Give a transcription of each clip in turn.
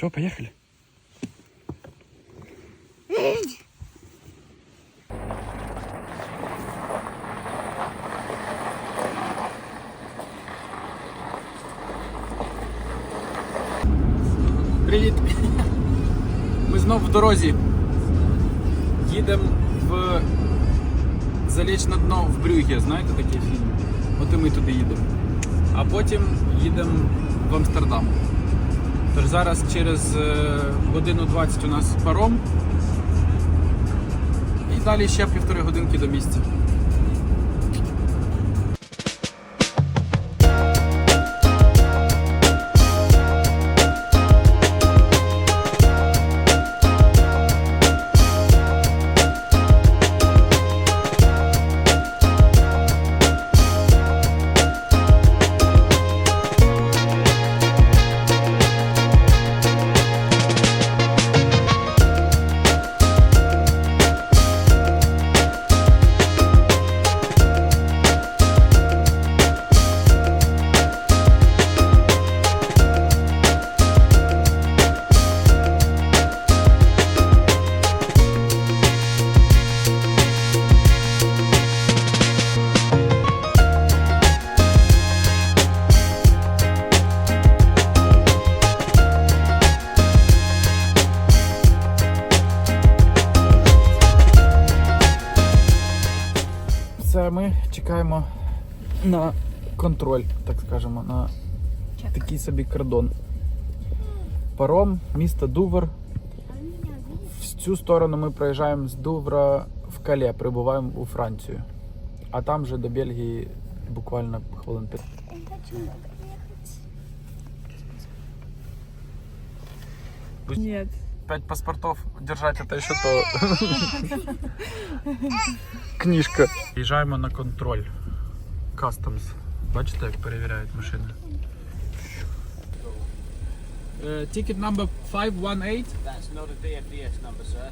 Все, поехали. Привіт! Ми знов в дорозі. Їдемо в Заліч на дно в Брюгге, знаєте такий фільм? От і ми туди їдемо. А потім їдемо в Амстердам. Тож зараз через е, годину 20 у нас паром. І далі ще півтори годинки до місця. Так скажемо, на такий собі кордон. Паром, місто Дувр. В цю сторону ми проїжджаємо з Дувра в Кале, прибуваємо у Францію. А там вже до Бельгії буквально хвилин 5. Нет. Пять паспортов держать это еще то. Книжка. Їжджаємо на контроль. Customs. Бачите, як перевіряють машини. Ticket number 518. That's not a DFDS number, sir.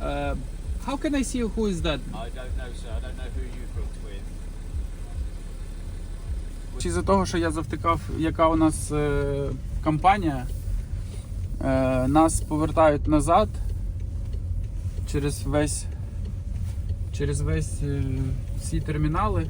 Uh, how can I see who is that? I don't know, sir. I don't know who you booked with. Чи за того, що я завтикав, яка у нас е, компанія, е, нас повертають назад через весь через весь е, всі термінали.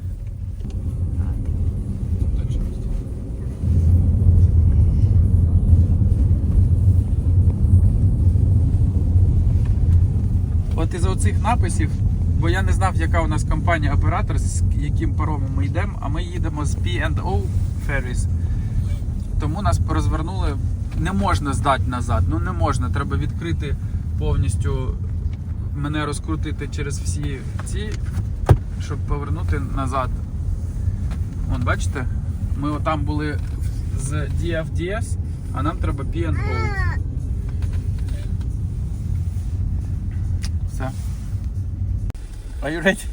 От із оцих написів, бо я не знав, яка у нас компанія оператор, з яким паромом ми йдемо, а ми їдемо з P&O Ferries. Тому нас розвернули. Не можна здати назад. Ну не можна. Треба відкрити повністю мене розкрутити через всі ці, щоб повернути назад. Вон, бачите? Ми отам були з DFDS, а нам треба P&O. Все. Are you ready?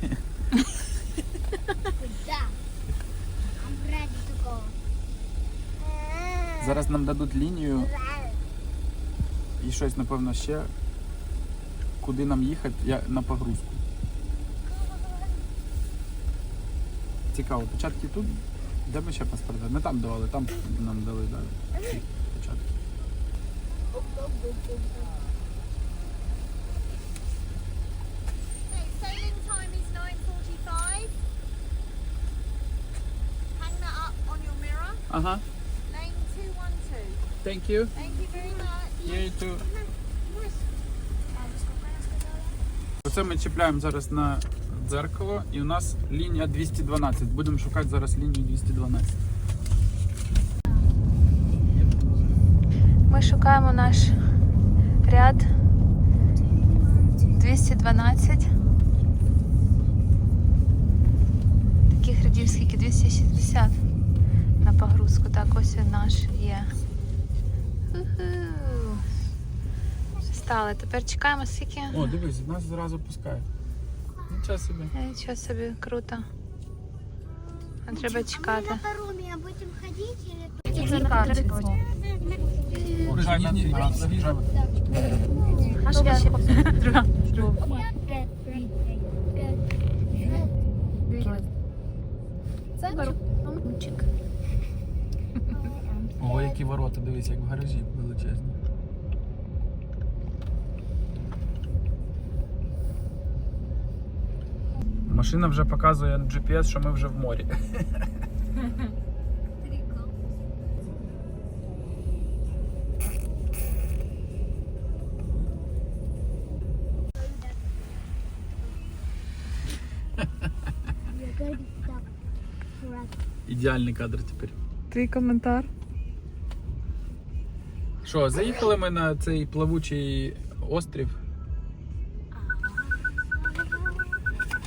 Да. I'm ready to go. Зараз нам дадуть лінію і щось, напевно, ще. Куди нам їхати я, на погрузку. Цікаво, початки тут. Де ми ще паспорти? Не там давали, там нам дали да, ці початки. Ага, Lane 212. thank you. Thank you very much. You too. Оце ми чіпляємо зараз на дзеркало і у нас лінія 212. Будемо шукати зараз лінію 212. Ми шукаємо наш ряд 212. Таких рядів скільки 260 на погрузку. Так, ось він наш є. Стали. Тепер чекаємо скільки. О, дивись, нас зразу пускають. Нічого собі. Е, Нічого собі, круто. А треба чекати. На а или... Ні, О, які ворота, дивіться, як в гаражі величезні. Машина вже показує GPS, що ми вже в морі. Идеальный кадр теперь. Ты комментар? Що, заїхали ми на цей плавучий острів.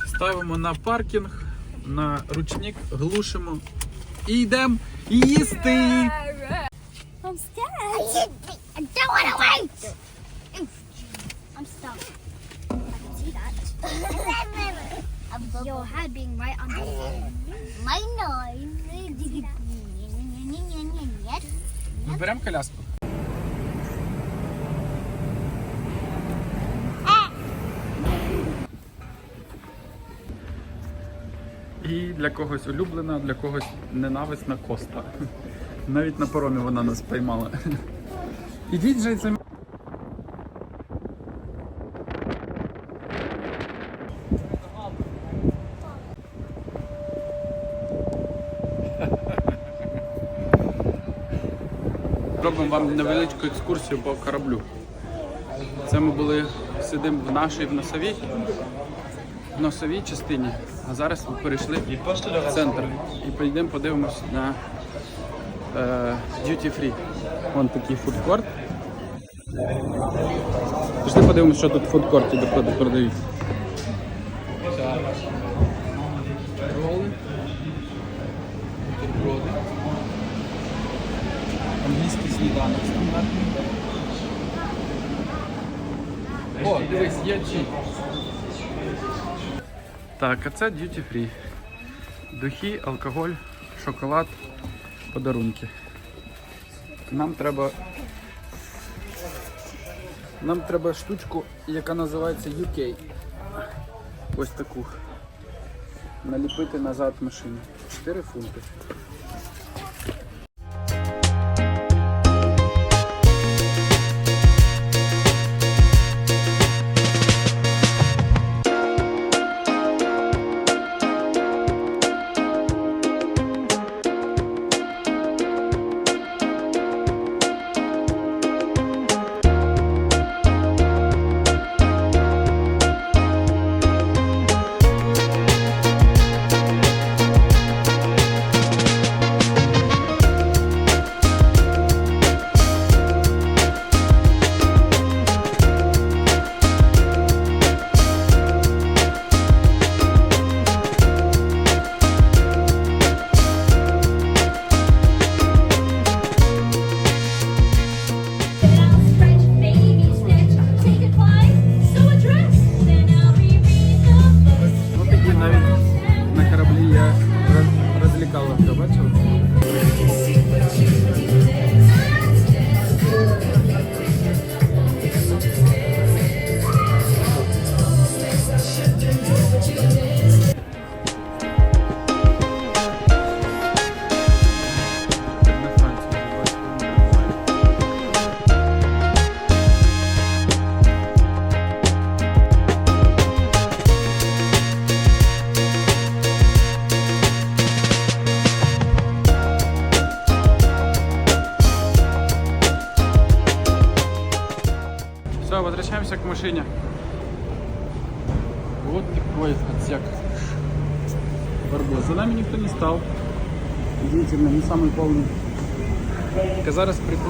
Ставимо на паркінг, на ручник, глушимо і йдемо їсти. I'm scared. I don't want to wait. I'm stuck. I can see that. Your head being right under my nose. Ми беремо коляску. Для когось улюблена, для когось ненависна коста. Навіть на паромі вона нас поймала. Ідіть же це. Робимо вам невеличку екскурсію по кораблю. Це ми були сидимо в нашій в носовій, носовій частині, а зараз ми перейшли в центр. І поїдемо подивимось на е, duty free. Вон такий фудкорт. Пішли подивимось, що тут в фудкорті доходи продають. Роли. Бутерброди. Англійський сніданок стандартний. О, дивись, є чи. Так, а це duty free. Духи, алкоголь, шоколад, подарунки. Нам треба. Нам треба штучку, яка називається UK. Ось таку. Наліпити назад машину. 4 фунти.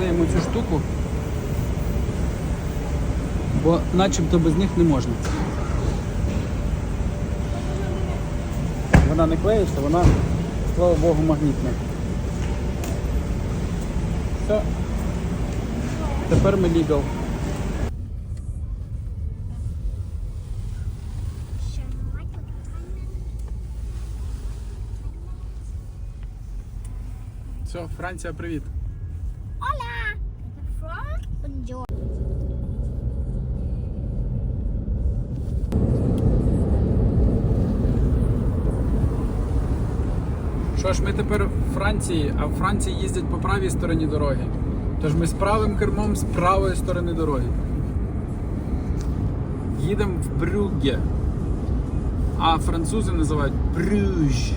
Приклеїмо цю штуку, бо начебто без них не можна. Вона не клеїться, вона, слава Богу, магнітна. Все. Тепер ми legal. Все, Франція, привіт. Що ж, ми тепер в Франції, а в Франції їздять по правій стороні дороги. Тож ми з правим кермом з правої сторони дороги. Їдемо в Брюгге. А французи називають. Брюж.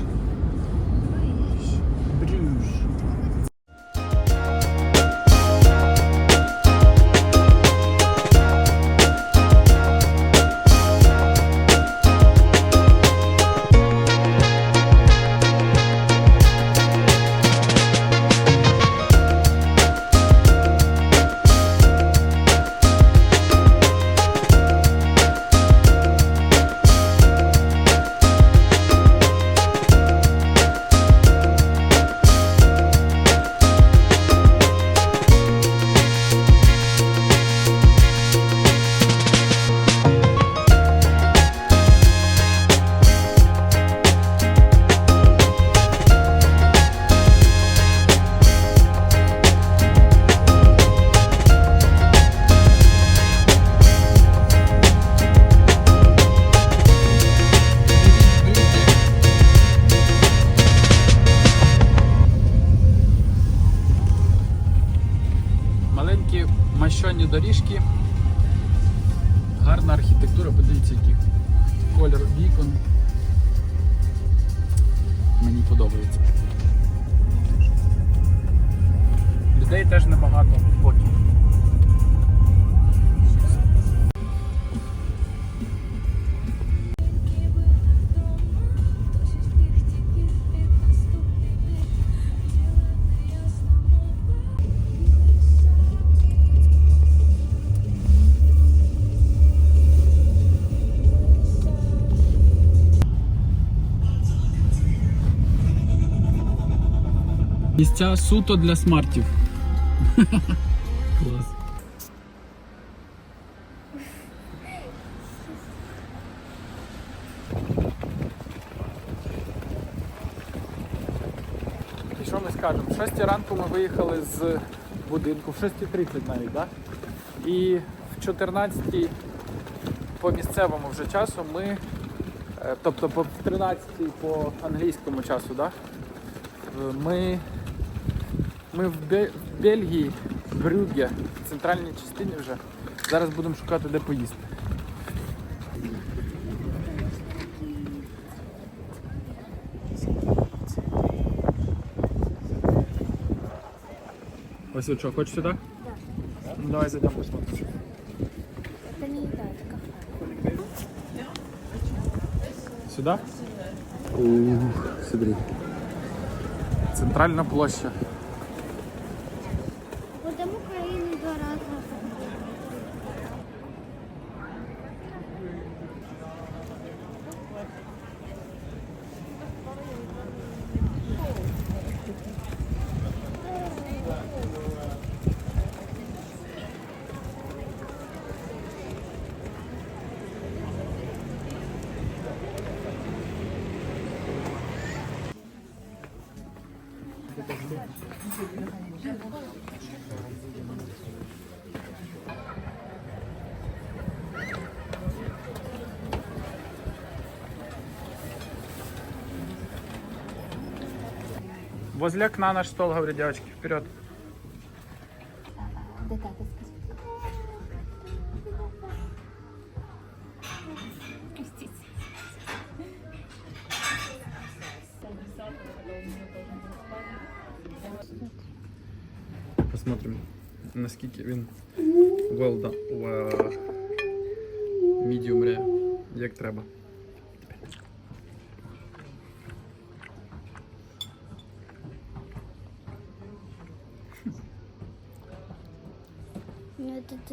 Мащоні. Гарна архітектура, подивіться, який колір вікон. Мені подобається. Людей теж небагато поки. Місця суто для смартів. Клас. І що ми скажемо? В 6 ранку ми виїхали з будинку, в 6.30 навіть, так? І в 14 по місцевому вже часу ми, е, тобто по 13 по англійському часу, так? Е, Ми, ми в, Бе- в Бельгії, в Брюгге, в центральній частині вже. Зараз будемо шукати, де поїсти. Василь, що, хочеш сюди? Так. Ну давай зайдемо посмотрим. Это не еда, это кафе. Сюди? Ух, смотри. Центральна площа. Возле окна наш стол, говорю, девочки, вперед. Да так, это Посмотрим, наскільки він well done. Well, medium rare, як треба.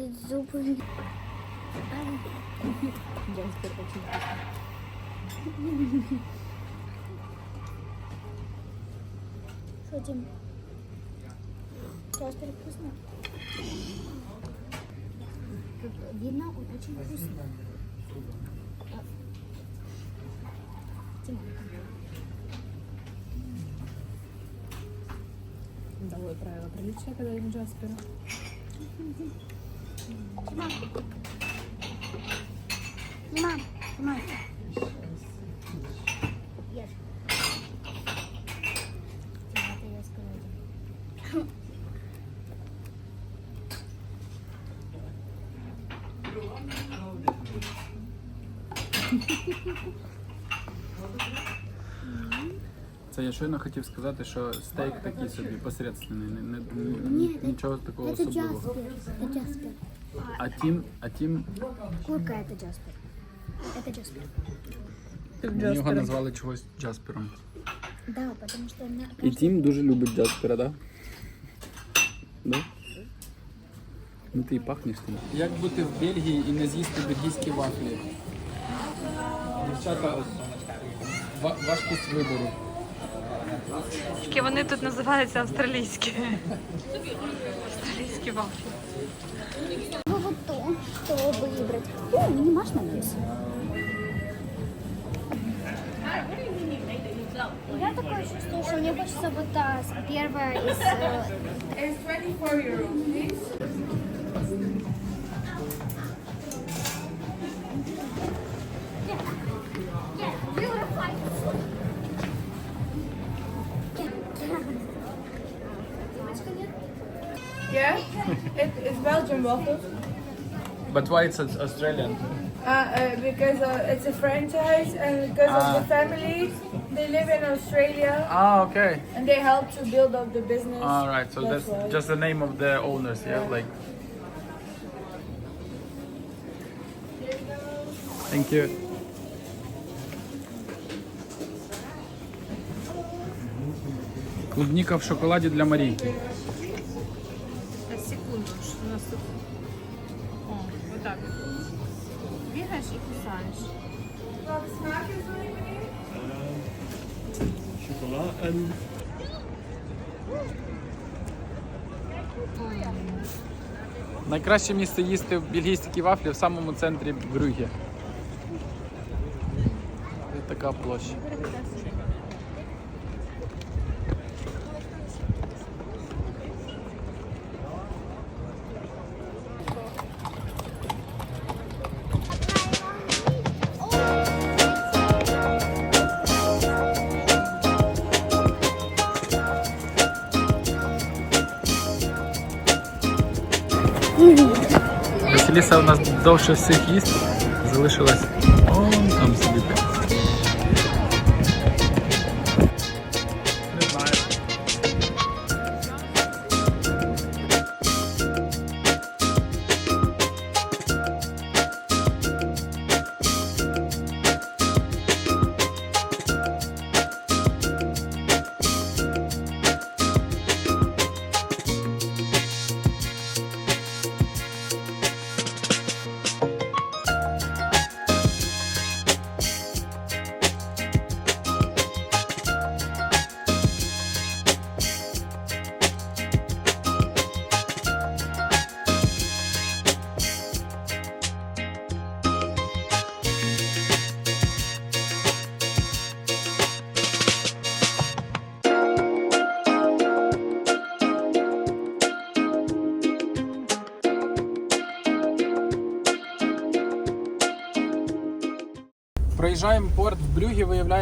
Ну, это ты зубы. Что, Дим? Сейчас вкусно. Вина очень вкусно. Дима, Новое правило приличия, когда им Джаспера. Дима. Дима, Дима. Ешь. Дима, это я сказала. Це я щойно хотів сказати, що стейк такий собі посередственний, не, не, не- Ні, нічого такого Это особливого. Джаспер. Это Джаспер. А тім, а тім Курка это Джаспер. Это Джаспер. його назвали чогось Джаспером. Да, потому что на І Тім дуже любить Джаспера, да? Да? Ну ти і пахнеш тим. Як бути в Бельгії і не з'їсти бельгійські вафлі? Дівчата, ва- важкість вибору. Тільки вони тут називаються австралійські. Австралійські вафлі. то, что выбрать. Ну, минимашный вес. Я такое чувство, что мне хочется вот та первая из... Э, yeah, it is Belgian waffles. But why it's Australian? Uh, uh, because uh, it's a franchise and because Ah. of the family, they live in Australia Ah, okay. and they help to build up the business. All right, so that's why. just the name of the owners, yeah, like. Thank you. Клубника в шоколаді для Марійки. chocola Найкраще місце їсти бельгійські вафлі в самому центрі Брюгі. Така площа. Василіса у нас довше всіх їсть, залишилась он там собі.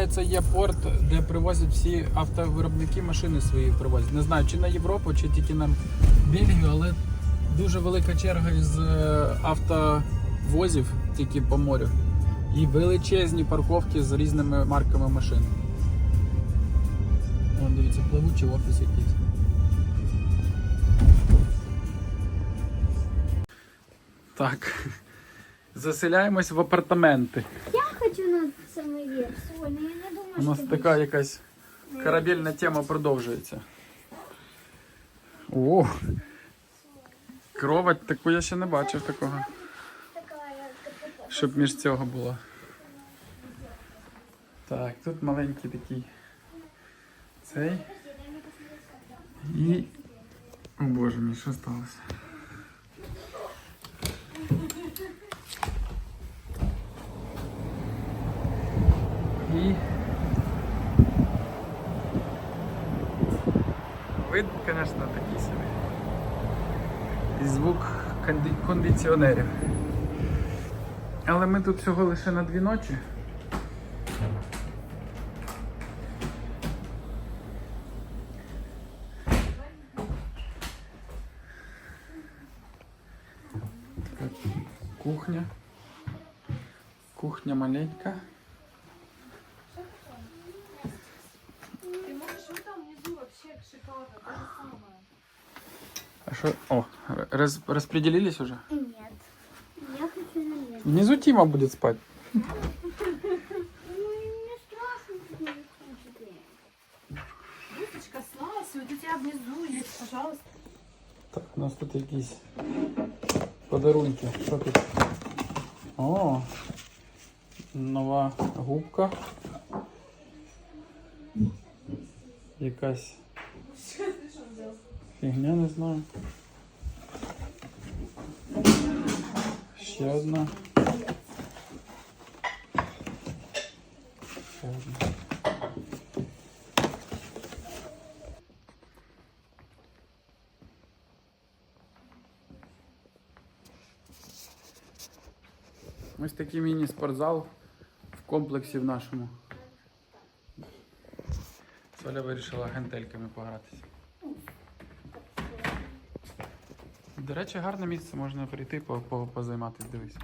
Виявляється, є порт, де привозять всі автовиробники машини свої привозять. Не знаю, чи на Європу, чи тільки на Бельгію, але дуже велика черга із е, автовозів тільки по морю. І величезні парковки з різними марками машин. Вон, дивіться, пливучий офіс якийсь. Так. Заселяємось в апартаменти. Я хочу на верх. Ой, я не думаю, У нас така якась корабельна тема продовжується. О! Кровать, таку я ще не бачив такого. Щоб між цього було. Так, тут маленький такий цей. І. О боже мій, що сталося? І. Вид, звісно, такий собі. І звук конди- кондиціонерів. Але ми тут всього лише на дві ночі. Така кухня. Кухня маленька. А? О, роз, розподілились уже? Нет. Я хочу наверх. Внизу Тима будет спать. Ну. Бусечка, слазь, вот у тебя внизу есть, пожалуйста. Так, у нас тут якісь подарунки. Що тут? О, нова губка. Якась фігня, не знаю. Ще одна. Ще одна. Ось такий міні-спортзал в комплексі в нашому. Соля вирішила гантельками погратися. До речі, гарне місце, можна прийти по- по- позайматися. дивись.